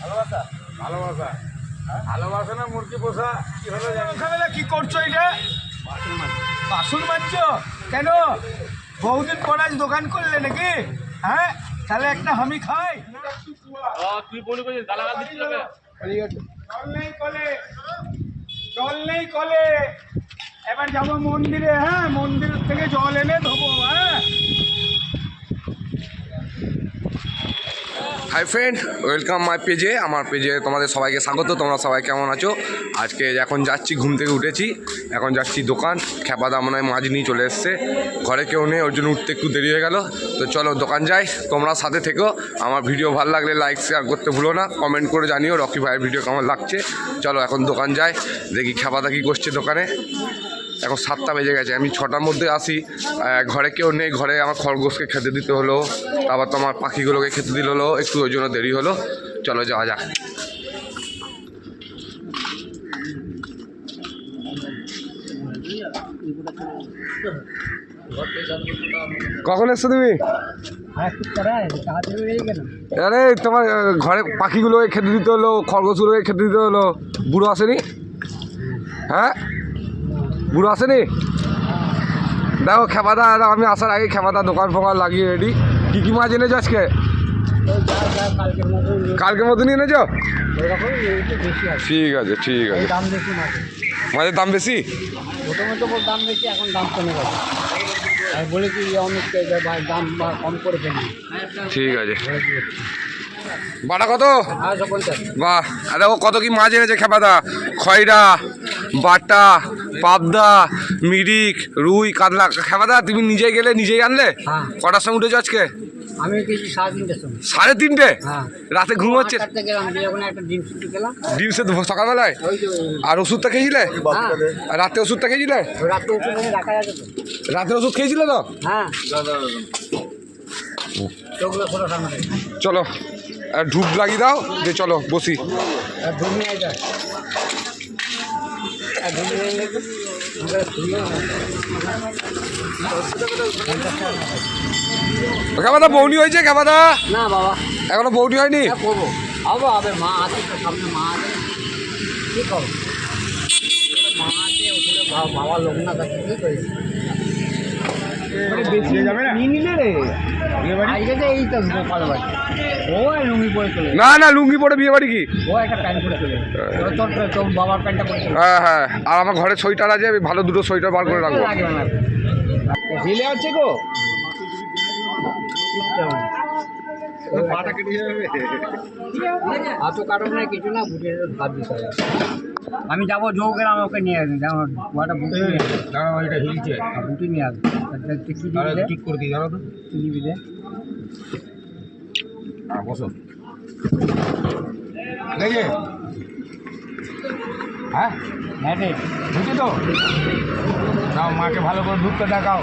ভালোবাসা? ভালোবাসা ভালোবাসা না মুরগি পোষা? কি হলো জানি ওখানে কি করছ এটা? বাসন মাজছো? কেন? বহুদিন পর আজ দোকান করলে নাকি? হ্যাঁ? তাহলে একটা আমি খাই। তুই করছিস গালাগাল দিচ্ছিস জল নেই কলে। জল নেই কলে। এবার যাব মন্দিরে হ্যাঁ? মন্দির থেকে জল এনে ধোবো হ্যাঁ? হাই ফ্রেন্ড ওয়েলকাম মাই পেজে আমার পেজে তোমাদের সবাইকে স্বাগত, তোমরা সবাই কেমন আছো? আজকে এখন যাচ্ছি, ঘুম থেকে উঠেছি, এখন যাচ্ছি দোকান খেপাদা মনে হয় মাছ নিয়ে চলে এসছে। ঘরে কেউ নেই, ওর জন্য উঠতে একটু দেরি হয়ে গেল। তো চলো দোকান যাই, তোমরা সাথে থেকো। আমার ভিডিও ভালো লাগলে লাইক শেয়ার করতে ভুলো না কমেন্ট করে জানিও রকি ভাইয়ের ভিডিও কেমন লাগছে। চলো এখন দোকান যাই, দেখি খেপাদা কী করছে দোকানে। এখন সাতটা বেজে গেছে। আমি ছটার মধ্যে আসি। ঘরে কেউ নেই। ঘরে আমার খরগোশকে খেতে দিতে হলো। তারপর তো আমার পাখিগুলোকে খেতে দিতে হলো। একটু ওই জন্য দেরি হলো। চলো যাওয়া যাক। কখন এসছো তুমি? আরে, তোমার ঘরে পাখিগুলোকে খেতে দিতে হলো, খরগোশগুলোকে খেতে দিতে হলো। বুড়ো আসেনি? হ্যাঁ? বুড়ো আসেনি দেখো খেপাদা আমি আসার আগে খেপাদা দোকান ফোকান লাগিয়ে রেডি কী কী মাছ এনেছো আজকে? কালকের মতনই এনেছো? ঠিক আছে ঠিক আছে। মাছের দাম বেশি? ঠিক আছে। বাটা কত? বাহ ও কত কি মাছ এনেছে খেপাদা খয়রা, বাটা পাবদা মিরিক রুই কাতলা। খেপাদা তুমি নিজেই গেলে নিজেই আনলে? হ্যাঁ। কটার সময় উঠেছো আজকে? আমি সাড়ে তিনটে? হ্যাঁ। রাতে ঘুম হচ্ছে? ডিম সে সকালবেলায়? আর ওষুধটা খেয়েছিলে? হ্যাঁ। রাতে ওষুধটা খেয়েছিলে? রাত্রে ওষুধ খেয়েছিলে তো? চলো আর ধূপ লাগিয়ে দাও যে চলো বসি। ধুম নিয়ে বৌনি হয়েছে খেপাদা না বাবা। এখনও বৌনি হয়নি? হ্যাঁ করব আবো আবে মা আছে তো সামনে মা আছে। কি করব মা আছে বাবা লোক না থাকে কী না? নিয়ে নিলে রে। আজকে তো এই তো গোপাল বাড়ি ও আর লুঙ্গি পরে চলে না না লুঙ্গি পরে বিয়ে বাড়ি কি? ও একটা প্যান্ট পরে চলে গেছে। তোর তোর তোর বাবার প্যান্টটা পরে চলে হ্যাঁ হ্যাঁ। আর আমার ঘরে সোয়েটার আছে আমি ভালো দুটো সোয়েটার বার করে রাখব। ঢিলে আছে গো। পাটা কেটে যাবে? হাত কাটো না কিছু না বুঝে ভাব দিতে হবে আমি যাব ওকে নিয়ে আসব। যেমন ওটা নিয়ে দাঁড়াও এটা হিলছে। বুটি নিয়ে আসব। দাঁড়াও? ঠিক করে দিই জানো তো। কি দিবি রে? বসো। দেখে? হ্যাঁ? হ্যাঁ রে বুঝি তো? দাও মাকে ভালো করে দুধটা দেখাও।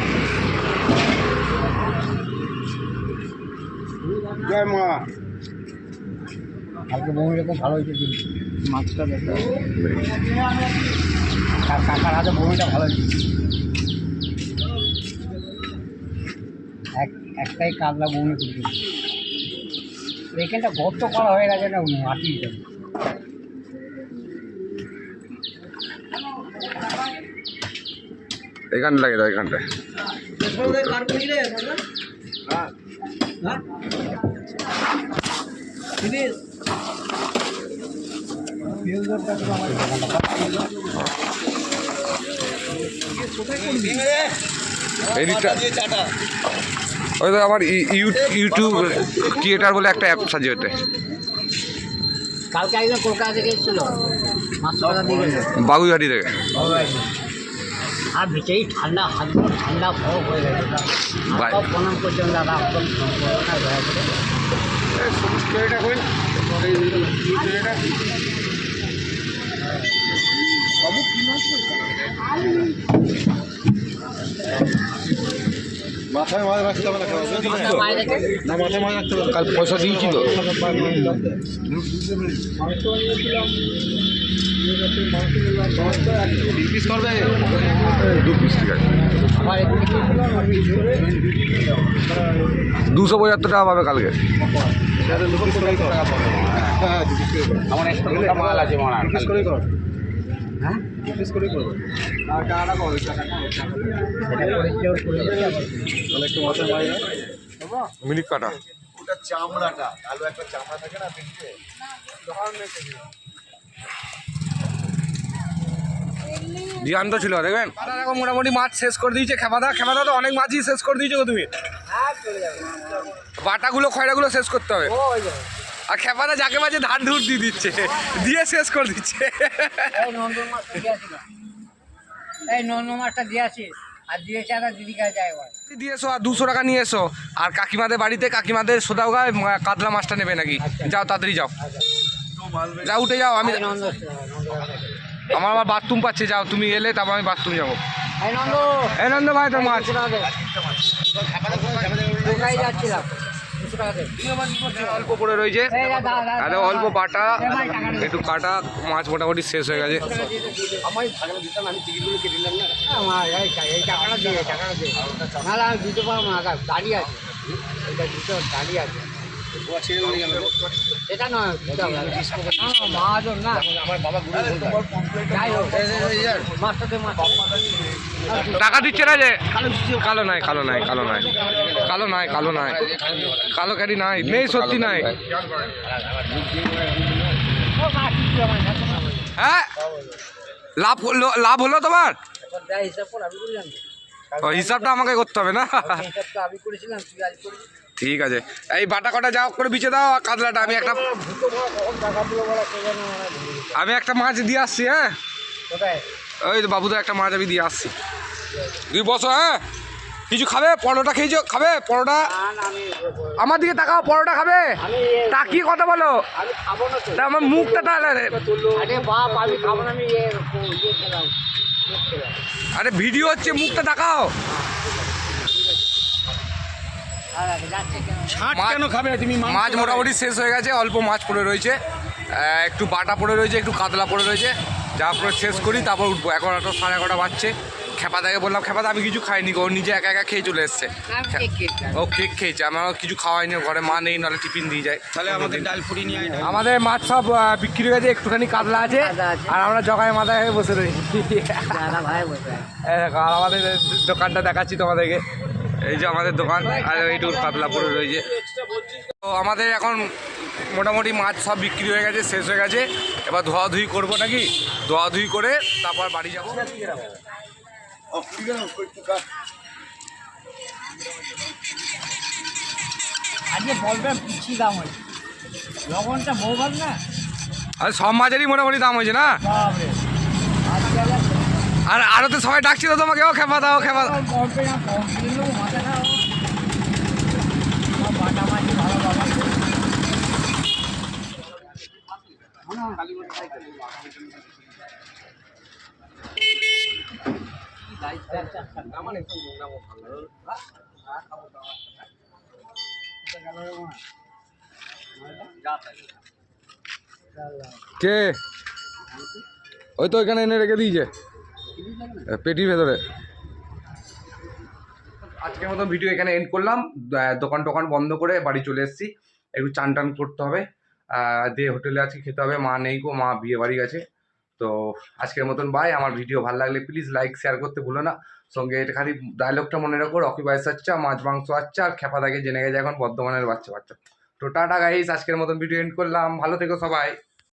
জয় মা। কালকে বউ এরকম ভালো হয়েছে কিন্তু। মাছটা দেখো। আর কাকার হাতে বমিটা ভালো হয়েছে। এক একটাই কাতলা বমি করছে এখানটা গর্ত করা হয়ে গেছে না মাটি এখানে লাগে দাও ওই তো আমার ইউ- ইউটিউব ক্রিয়েটার বলে একটা অ্যাপ আছে ওতে কালকে একজন কলকাতা থেকে এসেছিল। বাগুইহাটি আর ঠান্ডা হাতগুলো ঠান্ডা বরফ হয়ে গেছে। প্রণাম দাদা কই মাথায় মাছ রাখতে হবে না না মাথায় মাছ রাখতে হবে কাল পয়সা দিয়েছি তো পিস করবে দু পিস ঠিক আছে দুশো পঁচাত্তর টাকা পাবে কালকে। আমার একটা মাল আছে মাল পিস হ্যাঁ? পিস করে কর। টাকাটা কর একটু মাথায় মাছ মিনিট কাটা। ওটা চামড়াটা। আলু একটা চামড়া থাকে না পেটে জ্যান্ত ছিল দেখবেন? এখন মোটামুটি মাছ শেষ করে দিয়েছে খেপাদা খেপাদা তো অনেক মাছই শেষ করে দিয়েছ তুমি। বাটাগুলো খয়রাগুলো শেষ করতে হবে। আর খেপাদা যাকে মাঝে ধান ধুর দিয়ে দিচ্ছে দিয়ে শেষ করে দিচ্ছে। এই নন্দন মাছটা দিয়েছিল এই নন্দন মাছটা দিয়েছি আর দিয়েছে একটা দিদি কাছে যায় দিয়ে এসো আর দুশো টাকা নিয়ে এসো। আর কাকিমাদের বাড়িতে কাকিমাদের সোদাও গায়ে কাতলা মাছটা নেবে নাকি? যাও তাড়াতাড়ি যাও। যাও উঠে যাও আমি এই আমার বাথরুম পাচ্ছে যাও তুমি এলে তারপর আমি বাথরুম যাব। নন্দ এই ভাই তোর মাছ অল্প পড়ে রয়েছে। আরে দা, অল্প। বাটা। একটু কাটা মাছ মোটামুটি শেষ হয়ে গেছে। দাঁড়িয়ে আছে। এটা নয় মহাজন না টাকা দিচ্ছে না যে? কালো নাই কালো নাই কালো নাই। কালো নাই কালো নাই। কালো ক্যারি নাই নেই সত্যি নাই। হ্যাঁ? লাভ হলো লাভ হলো তোমার? এবার যা হিসাব কর আমি করলাম ও, হিসাবটা আমাকে করতে হবে না? ঠিক আছে। এই বাটা কটা যাও করে বিছে দাও আর কাতলাটা আমি একটা আমি একটা মাছ দিয়ে আসছি হ্যাঁ? ওই তো বাবুদের একটা মাছ আমি দিয়ে আসছি। তুই বসো হ্যাঁ? কিছু খাবে? পরোটা খেয়েছো? খাবে? পরোটা? আমার দিকে তাকাও পরোটা খাবে? আমি তাকিয়ে কথা বলো? তো। তা আমার মুখটা তাহলে আরে ইয়ে ইয়ে আরে ভিডিও হচ্ছে মুখটা তাকাও। যাচ্ছে কেন খাবে? তুমি মাছ মোটামুটি শেষ হয়ে গেছে অল্প মাছ পড়ে রয়েছে। একটু বাটা পড়ে রয়েছে একটু কাতলা পড়ে রয়েছে। যা পরে শেষ করি তারপর উঠবো। এখন একটা সাড়ে এগারোটা বাজছে। খেপাদাকে বললাম খেপাদা আমি কিছু খাইনি গো ও নিজে একা একা খেয়ে চলে এসছে। ও কেক খেয়েছে আমার কিছু খাওয়াইনি ঘরে মা নেই নাহলে টিফিন দিয়ে যায়। তাহলে আমাদের ডাল পুরি নিয়ে আমাদের মাছ সব বিক্রি হয়ে গেছে একটুখানি কাতলা আছে আর আমরা জগায় মাথায় হয়ে বসে রয়েছি আর আমাদের দোকানটা দেখাচ্ছি তোমাদেরকে। এই যে আমাদের দোকান আর এইটুকু কাতলা রয়েছে। তো আমাদের এখন মোটামুটি মাছ সব বিক্রি হয়ে গেছে শেষ হয়ে গেছে। এবার ধোয়াধুয়ি করব নাকি? ধোয়াধুয়ি করে তারপর বাড়ি যাব। আজকে বলবেন পিছি দাম হয়েছে। লবণটা বউ না? আর সব মাছেরই মোটামুটি দাম হয়েছে না? আর আরও তো সবাই ডাকছিল তোমাকে ও খেপা দাও খেপা দাও কমবে না কম কিনে নেব মাথা খাও আমার বাটা মাছি ভালো বাবা কে? ওই তো ওইখানে এনে রেখে দিয়েছে। পেটির ভেতরে। আজকের মতো ভিডিও এখানে এন্ড করলাম। দোকান টোকান বন্ধ করে বাড়ি চলে এসেছি। একটু চান টান করতে হবে। দিয়ে হোটেলে আজকে খেতে হবে। মা নেই গো, মা বিয়ে বাড়ি গেছে। তো আজকের মতন বাই আমার ভিডিও ভালো লাগলে প্লিজ লাইক শেয়ার করতে ভুলো না। সঙ্গে এটা খালি ডায়লগটা মনে রাখো। রকি বাইস আচ্ছা মাছ মাংস আচ্ছা আর খেপা দাগে জেনে গেছে এখন বর্ধমানের বাচ্চা বাচ্চা তো টাটা গাইস আজকের মতন ভিডিও এন্ড করলাম। ভালো থেকো সবাই।